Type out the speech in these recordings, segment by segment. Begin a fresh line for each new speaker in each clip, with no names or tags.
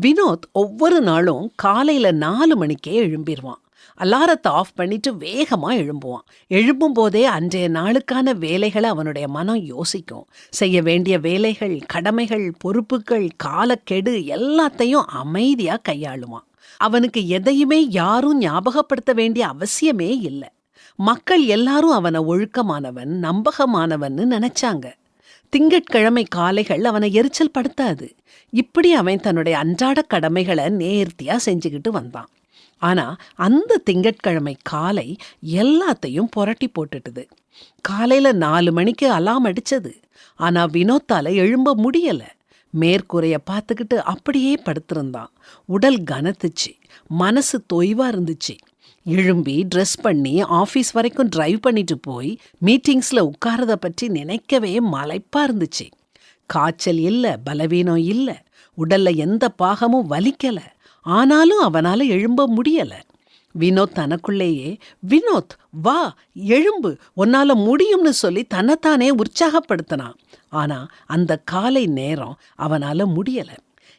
வினோத் ஒவ்வொரு நாளும் காலையில நாலு மணிக்கே எழும்பிடுவான் அலாரத்தை ஆஃப் பண்ணிட்டு வேகமா எழும்புவான். எழும்பும் போதே அன்றைய நாளுக்கான வேலைகளை அவனுடைய மனம் யோசிக்கும். செய்ய வேண்டிய வேலைகள் கடமைகள் பொறுப்புகள் காலக்கெடு எல்லாத்தையும் அமைதியா கையாளுவான். அவனுக்கு எதையுமே யாரும் ஞாபகப்படுத்த வேண்டிய அவசியமே இல்லை. மக்கள் எல்லாரும் அவனை ஒழுக்கமானவன் நம்பகமானவன்னு நினைச்சாங்க. திங்கட்கிழமை காலைகள் அவனை எரிச்சல் படுத்தாது. இப்படி அவன் தன்னுடைய அன்றாட கடமைகளை நேர்த்தியா செஞ்சுக்கிட்டு வந்தான். ஆனா அந்த திங்கட்கிழமை காலை எல்லாத்தையும் புரட்டி போட்டுட்டுது. காலையில நாலு மணிக்கு அலாம் அடிச்சது. ஆனா வினோத்தால எழும்ப முடியல. மேற்கூரைய பார்த்துக்கிட்டு அப்படியே படுத்திருந்தான். உடல் கனத்துச்சு. மனசு தொய்வா இருந்துச்சு. எழும்பி ட்ரெஸ் பண்ணி ஆஃபீஸ் வரைக்கும் டிரைவ் பண்ணிட்டு போய் மீட்டிங்ஸ்ல உட்காரத பற்றி நினைக்கவே மலைப்பா இருந்துச்சு. காய்ச்சல் இல்ல பலவீனம் இல்ல உடல்ல எந்த பாகமும் வலிக்கல. ஆனாலும் அவனால எழும்ப முடியல. வினோத் தனக்குள்ளேயே வினோத் வா எழும்பு உன்னால முடியும்னு சொல்லி தன்னைத்தானே உற்சாகப்படுத்தினான். ஆனா அந்த காலை நேரம் அவனால முடியல.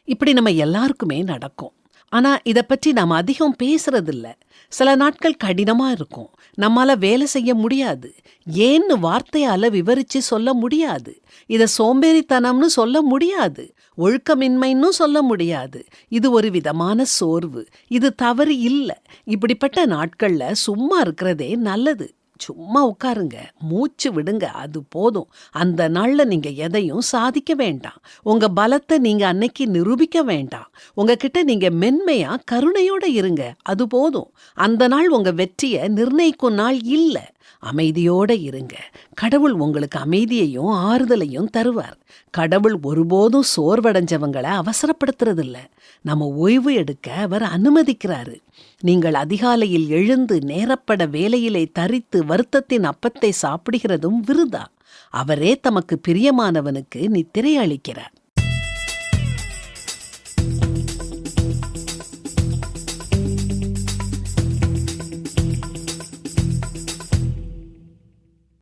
இப்படி நம்ம எல்லாருக்குமே நடக்கும். ஆனா இத பற்றி நாம அதிகம் பேசுறதில்ல. சில நாட்கள் கடினமா இருக்கும். நம்மால வேலை செய்ய முடியாது. ஏன்னு வார்த்தையால விவரிச்சு சொல்ல முடியாது. இத சோம்பேறித்தனம்னு சொல்ல முடியாது. ஒழுக்கமின்மைன்னு சொல்ல முடியாது. இது ஒரு விதமான சோர்வு. இது தவறு இல்லை. இப்படிப்பட்ட நாட்கள்ல சும்மா இருக்கிறதே நல்லது. சும்மா உட்காருங்க மூச்சு விடுங்க அது போதும். அந்த நாள்ல நீங்க எதையும் சாதிக்க வேண்டாம். உங்க பலத்தை நீங்க அன்னைக்கு நிரூபிக்க வேண்டாம். உங்ககிட்ட நீங்க மென்மையா கருணையோட இருங்க அது போதும். அந்த நாள் உங்க வெற்றியை நிர்ணயிக்கும் நாள் இல்ல. அமைதியோட இருங்க. கடவுள் உங்களுக்கு அமைதியையும் ஆறுதலையும் தருவார். கடவுள் ஒருபோதும் சோர்வடைஞ்சவங்களை அவசரப்படுத்துறதில்ல. நம்ம ஓய்வு எடுக்க அவர் அனுமதிக்கிறாரு. நீங்கள் அதிகாலையில் எழுந்து நேரப்பட வேலையிலே தரித்து வருத்தத்தின் அப்பத்தை சாப்பிடுகிறதும் விருதா? அவரே தமக்கு பிரியமானவனுக்கு நித்திரை அளிக்கிறார்.